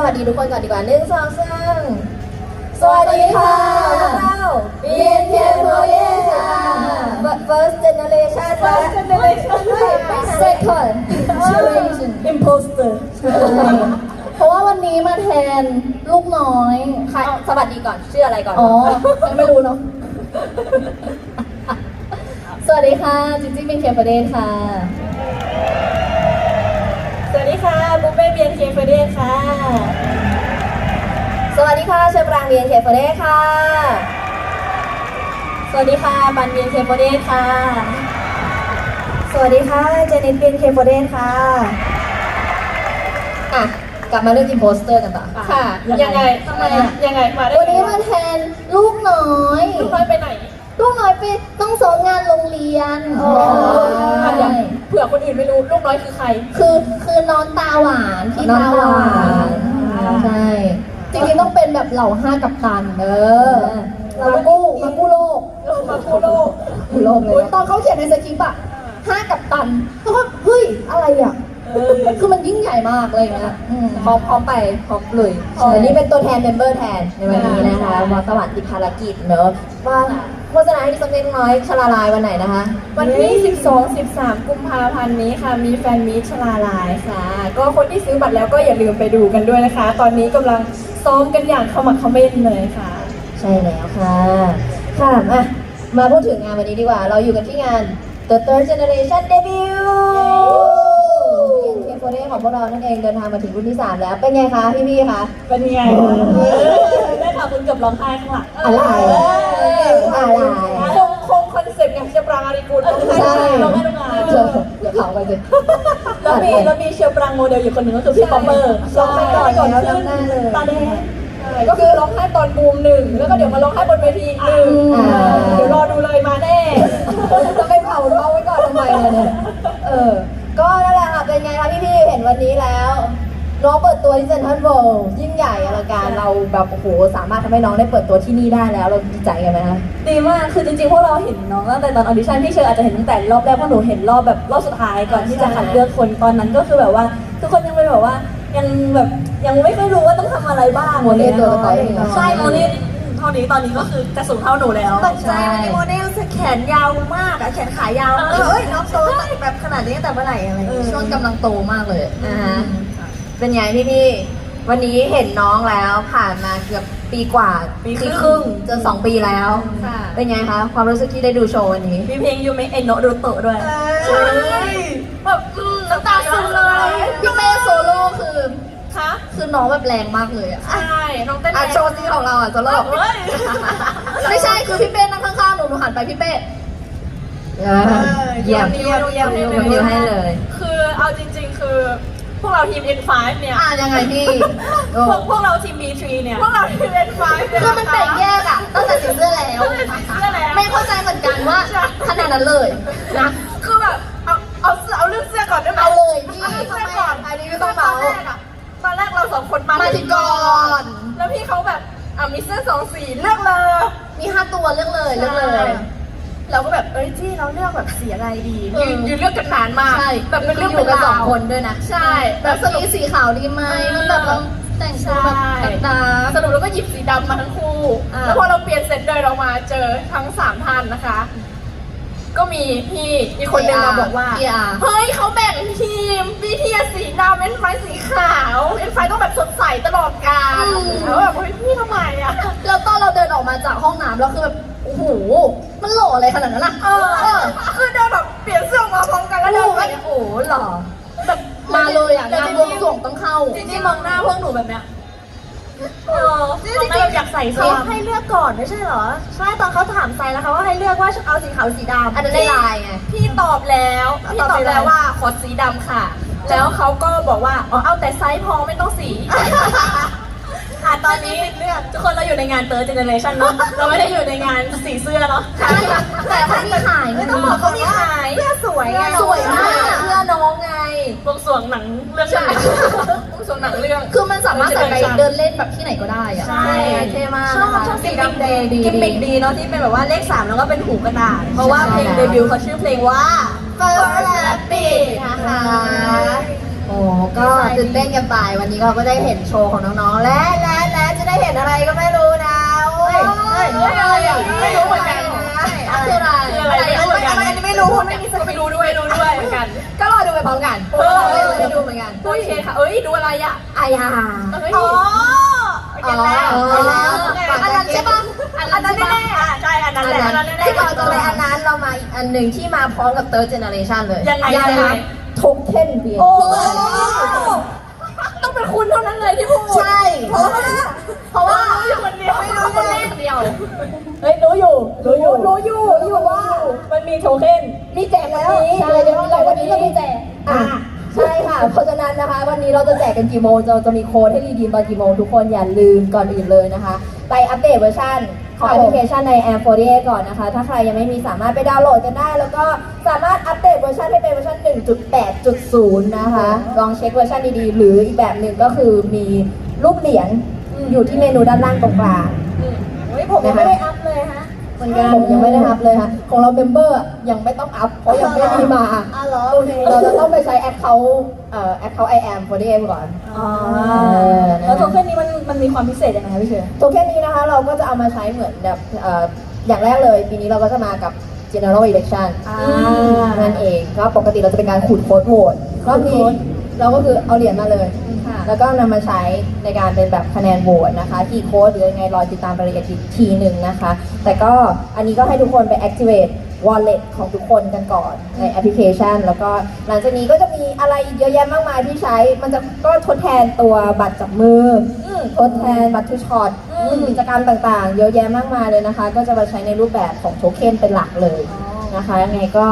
สวัสดีทุกคนก่อนดีกว่าหนึ่งสองสามสวัสดีค่ะพวกเรา BNK48 ค่ะ first generation First generation ไม่ไม่ second generation imposter เพราะว่าวันนี้มาแทนลูกน้อยใครสวัสดีก่อนชื่ออะไรก่อนอ๋อยังไม่รู้เนาะสวัสดีค่ะ จิจิเป็นเคปเดนค่ะ สวัสดีค่ะบุฟเฟ่เบียนเคเฟเดค่ะ สวัสดีค่ะเชฟปราง BNK48 ค่ะ สวัสดีค่ะบันเบียนเคเฟเดค่ะ สวัสดีค่ะเจนิต BNK48 ค่ะอะกลับมาเรื่อง imposter กันต่อค่ะ ยังไงทำไมยังไงมาได้วันนี้มาแทนลูกน้อย ลูกน้อยไปไหน ลูกน้อยไป ต้องสอนงานโรงเรียนอ๋อใช่เดี๋ยวเผื่อคนอื่นไม่รู้ลูกน้อยคือใคร คือคือน้องตาหวานพี่น้องตาตาหหวาวาน นใช่จริงๆต้องเป็นแบบเหล่าห้ากับตันเออเรามากู้มากู้โลกมาพูโลกผู้โลกเลยโอ้ยตอนเขาเขียนในสคริปต์อะห้ากับตันเขาก็เฮ้ย อะไรอะคือมันยิ่งใหญ่มากเลยนะอืม พร้อมพร้อมไปพร้อมลุยใช่แต่นี่เป็นตัวแทนเมมเบอร์แทนในวันนี้นะคะมอสวรรค์ติดภารกิจเนอะว่า โฆษณาให้ดิสักเล็กน้อยชลาลายวันไหนนะคะ วันที่12 13 กุมภาพันธ์นี้ค่ะ มีแฟนมีตชลาลายค่ะ ก็คนที่ซื้อบัตรแล้วก็อย่าลืมไปดูกันด้วยนะคะ ตอนนี้กำลังซ้อมกันอย่างขมักเขม้นเลยค่ะ ใช่แล้วค่ะ ค่ะมามาพูดถึงงานวันนี้ดีกว่า เราอยู่กันที่งาน The Third Generation Debut BNK48 ของพวกเรานั่นเองเดินทางมาถึงรุ่นที่ 3 แล้ว เป็นไงคะพี่พี่ๆคะ เป็นไงได้ข่าวคุณเกือบร้องไห้ข้างหลัง อะไร อะไรคงคงคอนเซ็ปต์อย่างเชียร์ปรางอาริกุลร้องไห้ใช่ร้องไห้ทุกงานเดี๋ยวเดี๋ยวเขาไปสิแล้วมีแล้วมีเชียร์ปรางโมเดลอยู่คนหนึ่งก็คือพี่ป๊อปเปอร์ร้องไห้ก่อนก่อนขึ้นตาแดงก็คือร้องไห้ตอนบูมหนึ่งแล้วก็เดี๋ยวมาร้องไห้บนเวทีอีกหนึ่งเดี๋ยวรอดูเลยมาแน่ จะไปเผาเขาไว้ก่อนทำไมเนี่ยเออ ก็นั่นแหละค่ะเป็นไงคะพี่พี่ๆเห็นวันนี้แล้ว น้องเปิดตัวที่เซนทรัลเวิลด์ยิ่งใหญ่อลังการเราแบบโอ้โหสามารถทำให้น้องได้เปิดตัวที่นี่ได้แล้วเราดีใจกันไหมคะ ดีมาก คือจริงๆ พวกเราเห็นน้องตั้งแต่ตอนออดิชั่นพี่เชอร์อาจจะเห็นตั้งแต่รอบแรกเพราะหนูเห็นรอบแบบรอบสุดท้ายก่อนที่จะคัดเลือกคนตอนนั้นก็คือแบบว่า ทุกคนยังเป็นแบบว่ายังแบบยังไม่ค่อยรู้ว่าต้องทำอะไรบ้างโมเดลตัวต่อไปเหรอ ใช่โมเดลเท่านี้ตอนนี้ก็คือจะสูงเท่าหนูแล้วตกใจวันนี้โมเดลแขนยาวมากอะแขนขายาวเอ้ยน้องโตแบบขนาดนี้ตั้งแต่เมื่อไหร่อะไรอย่างเงี้ยช่วงกำลังโตมากเลยอ่าฮะ เป็นไงพี่พี่ๆวันนี้เห็นน้องแล้วผ่านมาเกือบปีกว่าปีครึ่งครึ่งจะสองปีแล้ว ค่ะ เป็นไงคะความรู้สึกที่ได้ดูโชว์วันนี้ มีเพลงยูเมะเอโนะรูโตะด้วยใช่แบบอืมน้ำตาซึมเลยพี่เมย์โซโล่คือคะคือน้องแบบแรงมากเลยอะใช่น้องเต้นอะโชว์ซีของเราอะโซโล่เฮ้ยไม่ใช่คือพี่เป้นั่งข้างๆหนูหนูหันไปพี่เป้เยี่ยมเยี่ยมเยี่ยมเยี่ยมยกนิ้วให้เลย คือเอาจริง ๆ คือ พวกเราทีม N5 เนี่ย อะยังไงพี่โอ้พวกพวกเราทีม B3 เนี่ย พวกเราทีม N5 เนี่ยคือมันแบ่งแยกอะตั้งแต่สีเสื้อแล้ว ตั้งแต่สีเสื้อแล้ว ไม่เข้าใจเหมือนกันว่าขนาดนั้นเลยนะ คือแบบเอาเอาเสื้อเอาเรื่องเสื้อก่อนได้ไหมเอาเลยพี่เอาเรื่องเสื้อก่อนอันนี้ไม่ต้องเมาตนแรกอะตอนแรกเราสองคนมามาถึงก่อน แล้วพี่เขาแบบอะมีเสื้อสองสีเลือกเลย มีห้าตัวเลือกเลยเลือกเลย เราก็แบบเอ้ยจี้เราเลือกแบบสีอะไรดีเออ ยืนยืนเลือกกันนานมากใช่แบบเป็นเรื่องอเป็ยู่นกันราวสองคนด้วยนะใช่แบบสรุปสีขาวดีไหมมันแบบเราแต่งตัวแบบตาสรุปแล้วก็หยิบสีดำมาทั้งคู่ อ่า แล้วพอเราเปลี่ยนเสร็จเดินออกมาเจอทั้งสามท่านนะคะ ก็มีพี่อีกคนนึงมาบอกว่าพี่อาเฮ้ยเขาแบ่งทีมพี่ทีอะสีดำเอ็นไฟสีขาว เอ็นไฟต้องแบบสดใสตลอดกาลแล้วแบบเฮ้ยพี่ทำไมอะ แล้วตอนเราเดินออกมาจากห้องน้ำเราคือแบบโอ้โหมันหล่ ออะไรขนาดนั้นล่ะเออคือเดินแบบเปลี่ยนเสื้อมาพร้อมกันแล้วเดินไปโอ้โหหล่อแบบมาเลยอะงานบวงสรวงต้องเข้าจริงๆมองหน้าพวกหนูแบบเนี้ยเออจริงๆอยากใส่เขาเสื้อให้เลือกก่อนไม่ใช่เหรอ ใช่ตอนเขาถามไซแล้วเขาว่าให้เลือกว่าเอาสีขาวหรือสีดำอันนั้นได้ลายไงพี่ตอบแล้วพี่ตอบแล้วว่าขอสีดำค่ะ แล้วเขาก็บอกว่าอ๋อเอาแต่ไซส์พอไม่ต้องสีอะ ตอนนี้ทุกคนเราอยู่ในงานเตอร์เจเนเรชันเนาะเราไม่ได้อยู่ในงานสีเสื้อเนาะใช่แต่เขามีขายไม่นะต้องบอกเขามีขายเสื้อสวยไงสวยมากเพื่อน้องไงวงสรวงหนังเรื่องใช่วงสรวงหนังเรื่องคือมันสามารถใส่ไปเดินเล่นแบบที่ไหนก็ได้อะใช่เท่มากชอบนะคะชอบสีสีดำแดงดีกิมมิกดีเนาะที่เป็นแบบว่าเลขสามแล้วก็เป็นหูกระดาษ เพราะว่าเพลงเดบิวต์เขาชื่อเพลงว่า First Happy นะคะโอ้ก็ตื่นเต้นกันไปวันนี้เราก็ได้เห็นโชว์ของน้องๆ และและและ จะได้เห็นอะไรก็ไม่รู้นะโอ้ยเฮ้ยเฮ้ยอะไรอะไม่รู้เหมือนกันคืออะไรคืออะไรไม่รู้เหมือนกันอะไรอันนี้ไม่รู้ไม่มีสก็กิไม่ลรู้ด้วยรู้ด้วยเหมือนกัน ก็รอดูไปพร้อมกันเออไม่ได้ดูเหมือนกันโอเคค่ะเอ้ยดูอะไรอะอายาเอ้ยอ๋ออ๋เก็ตแล้วอเก็ตแล้วอันนั้นใช่ปะอันนั้นแน่ๆอะใช่อันนั้นแหละอันนั้นแน่ๆที่ก่อนจะไปอันนั้นเรามาอีกอันหนึ่งที่มาพร้อมกับ third generation เลยยังไงยังไงทกเทนเบียร์โอ้ต้องเป็น คุณเท่านั้นเลยที่พูดใช่ เพราะว่าเพราะว่ารู้อยู่คนเดียวไม่รู้คนแรกเดียวเฮ้ยรู้อยู่รู้อยู่รู้อยู่รู้อยู่ว่ามันมีโทเค็นมีแจกแล้วใช่เดี๋ยวเราวันนี้เรามีแจกอะใช่ค่ะ เพราะฉะนั้นนะคะ วันนี้เราจะแจกกันกี่โมงเราจะมีโค้ดให้รีดีมตอนกี่โมงทุกคนอย่าลืมก่อนอื่นเลยนะคะ ไปอัปเดตเวอร์ชัน ของแอปพลิเคชันใน Air 48 ก่อนนะคะ ถ้าใครยังไม่มีสามารถไปดาวน์โหลดกันได้ แล้วก็สามารถอัปเดตเวอร์ชันให้เป็นเวอร์ชัน 1.8.0 นะคะ ลองเช็คเวอร์ชันดีๆ หรืออีกแบบหนึ่งก็คือมีรูปเหรียญอยู่ที่เมนูด้านล่างตรงกลาง เฮ้ยผมยังไม่ได้อัพเลยฮะ เหมือนกันผมยังไม่ได้อัพเลยค่ะของเราเมมเบอร์ยังไม่ต้องอัพเพราะยังไม่มีมาอ๋อเหรอโอเคเราจะต้องไปใช้แอคเคาท์เอ่อแอคเคาท์ I am 48ก่อนอ๋อเออแล้วโทเค็นนี้มันมันมีความพิเศษยังไงคะพี่เชอร์โทเค็นนี้นะคะเราก็จะเอามาใช้เหมือนแบบเอ่ออย่างแรกเลย ปีนี้เราก็จะมากับ general election อ่านั่นเองก็ปกติเราจะเป็นการขูดโค้ดโหวตรอบนี้ เราก็คือเอาเหรียญมาเลย ค่ะแล้วก็นำมาใช้ในการเป็นแบบคะแนนโหวตนะคะที่โค้ดหรือยังไงรอติดตามรายละเอียดอีกทีหนึ่งนะคะ แต่ก็อันนี้ก็ให้ทุกคนไป activate wallet ของทุกคนกันก่อนในแอปพลิเคชัน แล้วก็หลังจากนี้ก็จะมีอะไรเยอะแยะมากมายที่ใช้ มันจะก็ทดแทนตัวบัตรจับมืออทดแทนบัตรทูช็อตกิจกรรมต่างๆ เยอะแยะมากมายเลยนะคะ ก็จะมาใช้ในรูปแบบของโทเค็นเป็นหลักเลย นะคะยังไงก็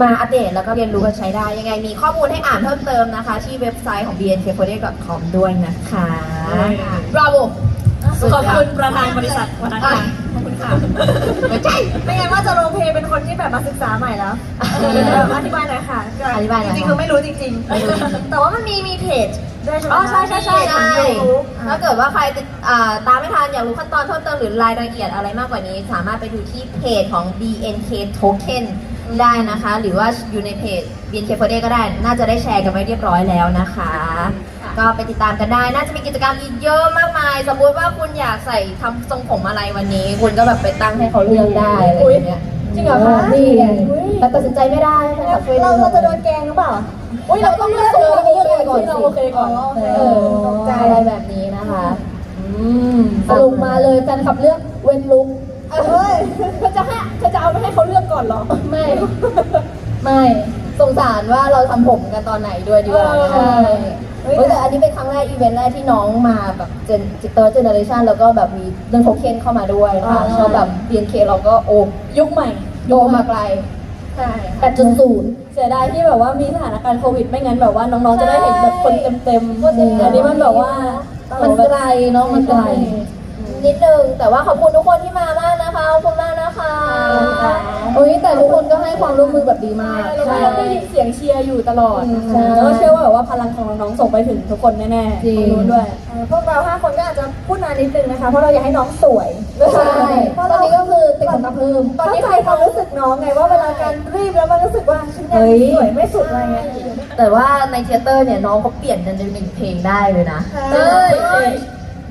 มาอัปเดตแล้วก็เรียนรู้กันใช้ได้ ยังไงมีข้อมูลให้อ่านเพิ่มเติมนะคะ ที่เว็บไซต์ของ bnk48.com ด้วยนะคะ bravo ขอบคุณประธานบริษัทวันนั้นอะค่ะขอบคุณค่ะไม่ใช่ไม่งั้นว่าจะโรลเพลย์เป็นคนที่แบบมาศึกษาใหม่แล้วเอออธิบายหน่อยค่ะอธิบายหน่อยจริงๆคือไม่รู้จริงๆ แต่ว่ามันมีมีเพจด้วยใช่ไหมอ๋อใช่ใช่ใช่ใช่ยูทูบถ้าเกิดว่าใครติดอ่าตามไม่ทันอยากรู้ขั้นตอนเพิ่มเติมหรือรายละเอียดอะไรมากกว่านี้ สามารถไปดูที่เพจของ BNK Token ได้นะคะ หรือว่าอยู่ในเพจ BNK48 ก็ได้ น่าจะได้แชร์กันไว้เรียบร้อยแล้วนะคะ ก็ไปติดตามกันได้ น่าจะมีกิจกรรมอีกเยอะมากมาย สมมติว่าคุณอยากใส่ทำทรงผมอะไรวันนี้ คุณก็แบบไปตั้งให้เขาเลือกได้อะไรอย่างเงี้ยจริงเหรอคะนี่ไงแต่ตัดสินใจไม่ได้ให้เขาช่วยเราลือกเราจะโดนแกล้งหรือเปล่าอุ้ยเราต้องเลือกเลยเราต้องเลือกก่อนที่เราโอเคก่อนอ๋อโอเคเออใจอะไรแบบนี้นะคะอืมสรุปมาเลยแฟนคลับเลือกเว้นลุก เฮ้ยเธอจะให้เธอจะเอาไปให้เขาเลือกก่อนเหรอ ไม่ ไม่สงสารว่าเราทำผมกันตอนไหนด้วยดีกว่าเออใช่เฮ้ยแต่อันนี้เป็นครั้งแรกอีเวนต์แรกที่น้องมาแบบเจนเตอร์เจเนอเรชันแล้วก็แบบมีเรื่องโทเค็นเข้ามาด้วยค่ะชอบแบบ BNK เราก็โอ้ยุคใหม่โยมาไกลใช่แปดจุดศูนย์เสียดายที่แบบว่ามีสถานการณ์โควิด ไม่งั้นแบบว่าน้องๆจะได้เห็นแบบคนเต็มๆอันนี้มันแบบว่า มันไกลเนาะมันไกล นิดนึง แต่ว่าขอบคุณทุกคนที่มามากนะคะขอบคุณมากนะคะโอ้ยแต่ทุกคนก็ให้ความร่วมมือแบบดีมากแล้วก็ได้ยินเสียงเชียร์อยู่ตลอดใช่แล้วก็เชื่อว่าแบบว่าพลังของน้องๆส่งไปถึงทุกคนแน่ๆจริงตรงนู้นด้วยเอ่อพวกเราห้าคนก็อาจจะพูดนานนิดนึงนะคะเพราะเราอยากให้น้องสวยใช่ตอนนี้ก็คือติดขนตาเพิ่มตอนนี้ใครความรู้สึกน้องไงว่าเวลาการรีบแล้วมันรู้สึกว่าฉันยังเฮ้ยสวยไม่สุดอะไรเงี้ยแต่ว่าในเทเตอร์เนี่ยน้องเขาเปลี่ยนกันในหนึ่งเพลงได้เลยนะเฮ้ย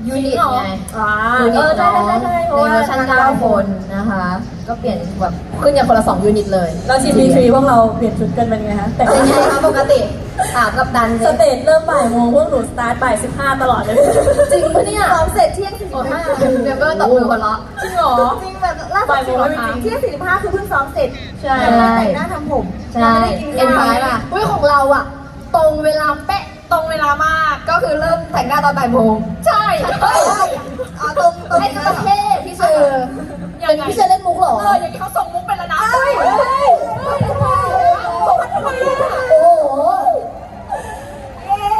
ยูนิตไงอ่ายูเอนิตอใช่น้องใช่ใช่ในเพราะว่าเวอร์ชัน9คนนะคะ ก็เปลี่ยนแบบขึ้นอย่างคนละ2ยูนิตเลยแล้วทีพีทรีพวกเราเปลี่ยนชุดกันเป็นไงฮะ แต่เป็นไงคะปกติถามกับดันสสิเตจเริ่มบ่ายโมงพวกหนูสตาร์ทบ่ายสิบห้าตลอดเลย จริงปะเนี่ยซ้อมเสร็จเที่ยงสี่สิโอ้บห้าห้าเมมเบอร์ตบมือคนละจริงเหรอ จริงแบบล่าสุบ่าดยโมงไม่มีจริงเที่ยงสี่สิบห้าคือเพิ่งซ้อมเสร็จใช่ยังไม่แต่งหน้าทำผมใช่ยังไม่ได้กินเอ็นข้าวไฟป่ะ อุ้ยของเราอะตรงเวลาเป๊ะ ตรงเวลามากก็คือเริ่มแต่งหน้าตอนบ่ายโมงใช่อ๋อตรงตรงนี้ประเทศพี่เชอร์ยังไงพี่เชอร์เล่นมุกเหรอเอออย่างนี้เขาส่งมุกไปแล้วนะโอ้โห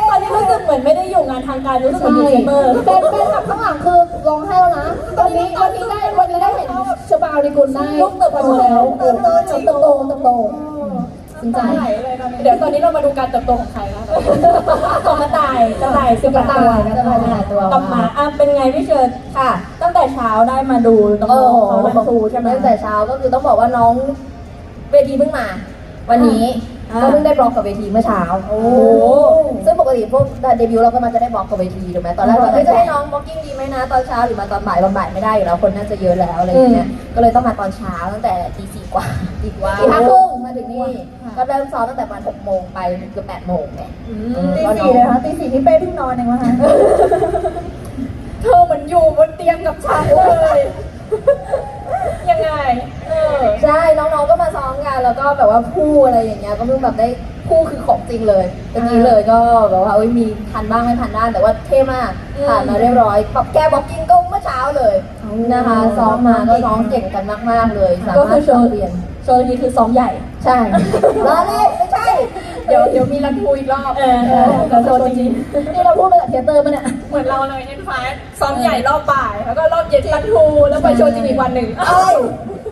ตอนนี้รู้สึกเหมือนไม่ได้อยู่งานทางการรู้สึกเหมือนอยู่เซมเบอร์แฟนแฟนคลับข้างหลังคือร้องไห้แล้วนะวันนี้วันนี้ได้วันนี้ได้เห็นชบาวในกุลได้ลูกเติบโตแล้วเติบโตเติบโตเติบโตจริงใจ เดี๋ยวตอนนี้เรามาดูการเติบโตของใครนะของกระต่ายกระต่ายสิบกระต่ายกระต่ายกระต่ายตัวกับหมาอะเป็นไงพี่เชิญค่ะ ตั้งแต่เช้าได้มาดูน้โอ้องโหๆเขาเล่นครูใช่ไหมตั้งแต่เช้าก็คือต้องบอกว่าน้องเวทีเพิ่งมา วันนี้ก็เพิ่งได้บล็อกกับเวทีเมื่อเช้า โอ้ ซึ่งปกติพวกเดบิวต์เราก็มาจะได้บล็อกกับเวทีถูกไหมตอนแรกเราเฮ้ยจะให้น้องบล็อกกิ้งดีไหมนะ ตอนเช้าหรือมาตอนบ่ายตอนบ่ายไม่ได้อยู่แล้วคนน่าจะเยอะแล้วอะไรอย่างเงี้ย ก็เลยต้องมาตอนเช้าตั้งแต่ตีสี่กว่าตีกว่าตีห้าครึ่ง มาถึงนี่ก็เริ่มซ้อมตั้งแต่ประมาณหกโมงไปถึงเกือบแปดโมงไงตีสี่เลยคะตีสี่ที่เป้เพิ่งนอนเองวะคะเธอเหมือนอยู่บนเตียงกับฉันเลยยังไงเออใช่น้องๆก็มาซ้อมกันแล้วก็แบบว่าคู่อะไรอย่างเงี้ยก็เพิ่งแบบได้คู่คือของจริงเลยตอนนี้เลยก็แบบว่าเอ้ยมีพันบ้างไม่พันด้านแต่ว่าเท่มากผ่านมาเรียบร้อยปรับแก้บล็อกกิ้งก็เมื่อเช้าเลยนะคะซ้อมมาก็น้องเก่งกันมากๆเลยสาก็มารคืถอโชว์เรียน โชว์นี้คือซ้อมใหญ่ ใช่ล้อเล่นไม่ใช่ เดี๋ยวเดี๋ยวมีรันทูอีกรอบ เออก็โชว์จริงๆนี่เราพูดมาจากเทยเตอร์ปะเนี่ย เหมือนเราเลยเอ็นไฟซ้อมใหญ่รอบบ่าย แล้วก็รอบเย็นรันทูแล้วไปโชว์จริงอีกวันหนึ่งเอ้ย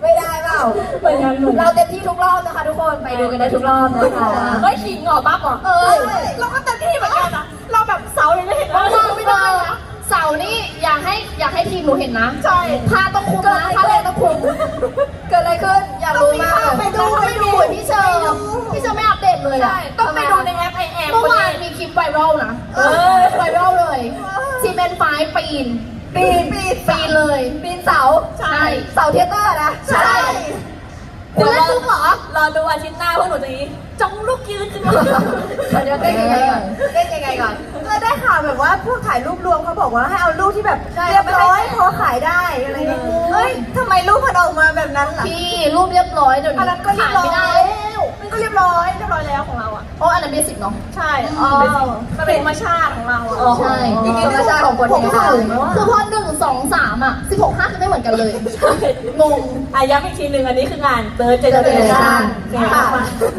ไม่ได้เปล่าเหมือนกันหมดเราเต็มที่ทุกรอบนะคะทุกคนไปดูกันได้ทุกรอบนะคะเฮ้ยขิงเหรอปั๊บเหรอเอ้ยเราก็เต็มที่เหมือนกันอะเราแบบเสายังไม่เห็นว่าไม่ได้นะเสา นี่อยากให้อยากให้ทีมหนูเห็นนะใช่ผ้าต้องคุมเกิดนะอะไรผ้าแดขึ้นงต้องคุมเกิดอะไรขึ้น อยากรู้มากไปดูไปดูพี่เชอร์พี่เชอร์ไม่อัปเดตเลยใช่อะต้องไปดูในแอปไอแอมเมื่อวานมีคลิปไวรัลนะเออไวรัลเลยซีเมนต์ไฟปีนปีนปีนปีนเลยปีนเสาใช่เสาเทยเตอร์นะใช่คุณเล่นลูกเหรอรอดูอาทิตย์หน้าพวกหนูจะนี้จ้องลูกยืนขึ้นมาเดี๋ยวเต้นยังไงก่อนเต้นยังไงก่อน เราได้ข่าวแบบว่าพวกถ่ายรูปรวมเขาบอกว่าให้เอารูปที่แบบเรียบร้อยพอขายได้อะไรเงี้ยเฮ้ยทำไมรูปมันออกมาแบบนั้นล่ะพี่รูปเรียบร้อยเดี๋ยวอันนี้นั้นก็เรียบร้อยขายไม่ได้แล้วมันก็เรียบร้อยเรียบร้อยแล้วของเราอะเพราะอันนั้นเบสิกเนาะ ใช่อ๋อ มันเป็นธรรมชาติของเราอะใช่จริงๆธรรมชาติของคนไทยค่ะคือพอหนึ่งสองสามอะสิบหกห้าจะไม่เหมือนกันเลยงงอะย้ำอีกทีหนึ่งอันนี้คืองานเติร์ดเจเนเจอเนอเรเรชั่ชั่นนค่ะ